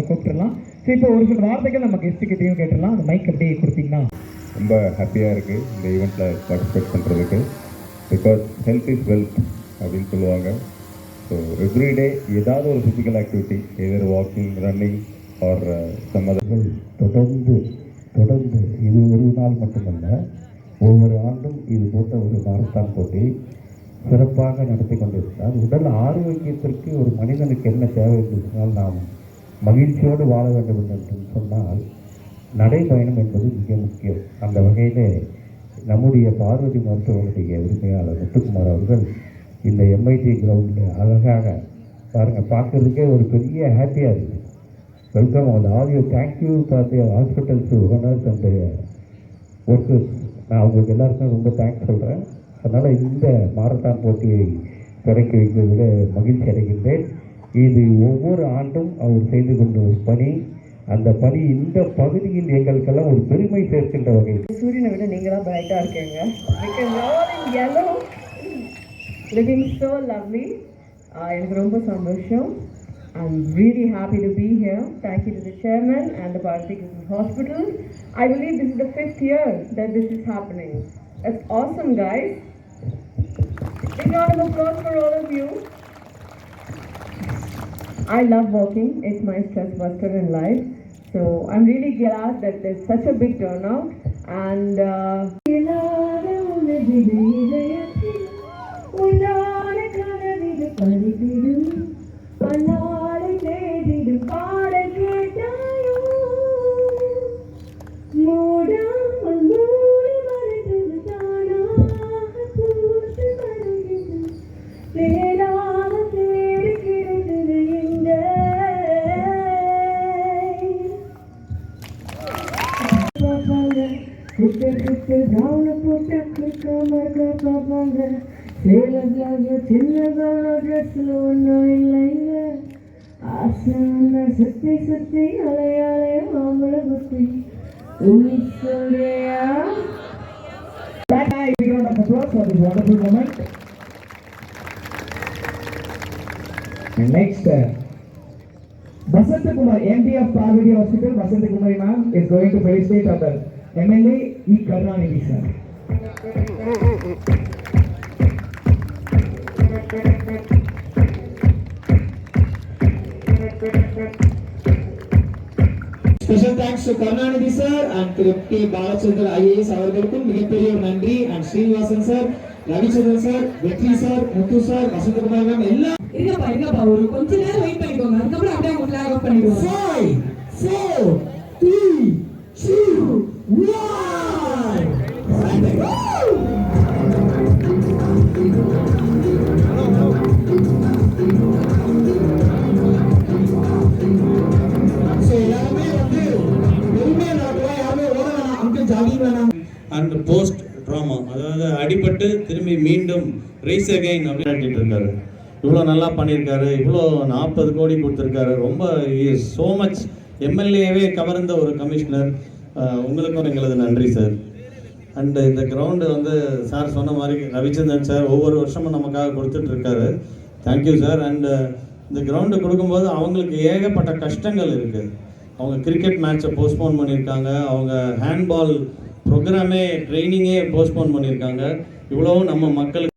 அவங்க கூப்பிட்டுலாம் ஸோ இப்போ ஒரு சில வார்த்தைகள் நம்ம கெஸ்ட்டுக்கிட்டையும் கேட்டுடலாம். அந்த மைக் அப்படியே கொடுத்தீங்கன்னா. ரொம்ப ஹாப்பியாக இருக்குது இந்த ஈவெண்ட்டில் பார்ட்டிசிபேட் பண்ணுறதுக்கு பிகாஸ் ஹெல்த் இஸ் வெல்த் அப்படின்னு சொல்லுவாங்க. ஸோ எவ்ரிடே ஏதாவது ஒரு physical activity either walking running or some தொடர்ந்து தொடர்ந்து இது ஒரு நாள் மட்டுமல்ல. ஒவ்வொரு ஆண்டும் இது போன்ற ஒரு மாரத்தான் போட்டி சிறப்பாக நடத்தி கொண்டிருக்கிறார். உடல் ஆரோக்கியத்திற்கு ஒரு மனிதனுக்கு என்ன தேவை என்று சொன்னால் நாம் மகிழ்ச்சியோடு வாழ வேண்டும் என்று சொன்னால் நடைபயணம் என்பது மிக முக்கியம். அந்த வகையிலே நம்முடைய பார்வதி மருத்துவருடைய உரிமையாளர் முத்துக்குமார் அவர்கள் இந்த எம்ஐடி கிரவுண்டில் அழகாக பாருங்கள் பார்க்கறதுக்கே ஒரு பெரிய ஹாப்பியாக இருக்குது welcome all all you thank you for the hospitals owners and workers நான் அவங்களுக்கு எல்லாருக்கும் ரொம்ப தேங்க்ஸ் சொல்கிறேன் அதனால் இந்த மாரத்தான் போட்டியை தொடக்கி வைக்கிறதுல மகிழ்ச்சி அடைகின்றேன். இது ஒவ்வொரு ஆண்டும் அவர் செய்து கொண்ட ஒரு பணி அந்த பணி இந்த பகுதியில் எங்களுக்கெல்லாம் ஒரு பெருமை சேர்க்கின்ற வகை சூரியனை விட நீங்க தான் பிரைட்டா இருக்கீங்க because all in yellow looking so lovely ah எனக்கு ரொம்ப சந்தோஷம் I'm really happy to be here. Thank you to the chairman and the Bharati Hospital. I believe this is the fifth year that this is happening. That's awesome, guys. Big round of applause for all of you. I love walking. It's my stress buster in life. So I'm really glad that there's such a big turnout. And uh, புத்தகத்து கவன புத்தக்கு மருக பார்ப்பாங்க சேலக்காக சின்னதான ட்ரெஸ்ல ஒன்றும் இல்லைங்க ஆசை ஒன்று சுத்தி சுத்தி அலையாலே மாம்பழ குத்தி உன்னி சொல்றியா next uh, Basant Kumar, MD of Parvati Hospital, Basant Kumar Imam is going to MLA E. Karnanidhi sir. Special thanks to Karunanidhi sir and Thiru T Balachandran IAS அவர்களுக்கும் மிகப்பெரிய ஒரு நன்றி and Srinivasan sir Ravichandran sir Vetri sir Muthu sir Vasanthakumar ma'am எல்லாம் இருங்கப்பா இருங்கப்பா ஒரு கொஞ்ச நேரம் வெயிட் பண்ணிக்கோங்க அதுக்கப்புறம் அப்படியே அவங்க ஃபிளாக் ஆஃப் பண்ணிடுவோம் five four and post trauma அதாவது அடிபட்டு திரும்பி மீண்டும் ரைஸ் அகைன் அப்படின்னு இருக்காரு இவ்வளோ நல்லா பண்ணியிருக்காரு இவ்வளோ நாற்பது கோடி கொடுத்துருக்காரு. ரொம்ப ஸோ மச் எம்எல்ஏவே கவர்ந்த ஒரு கமிஷனர் உங்களுக்கும் எங்களது நன்றி சார் அண்டு இந்த கிரவுண்டு வந்து சார் சொன்ன மாதிரி ரவிச்சந்திரன் சார் ஒவ்வொரு வருஷமும் நமக்காக கொடுத்துட்டு இருக்காரு தேங்க்யூ சார் அண்டு இந்த கிரவுண்டு கொடுக்கும்போது அவங்களுக்கு ஏகப்பட்ட கஷ்டங்கள் இருக்குது அவங்க கிரிக்கெட் மேட்ச்சை போஸ்ட்போன் பண்ணியிருக்காங்க. அவங்க ஹேண்ட்பால் ப்ரோக்ராமே ட்ரைனிங்கே போஸ்ட்போன் பண்ணியிருக்காங்க. இவ்வளோ நம்ம மக்களுக்கு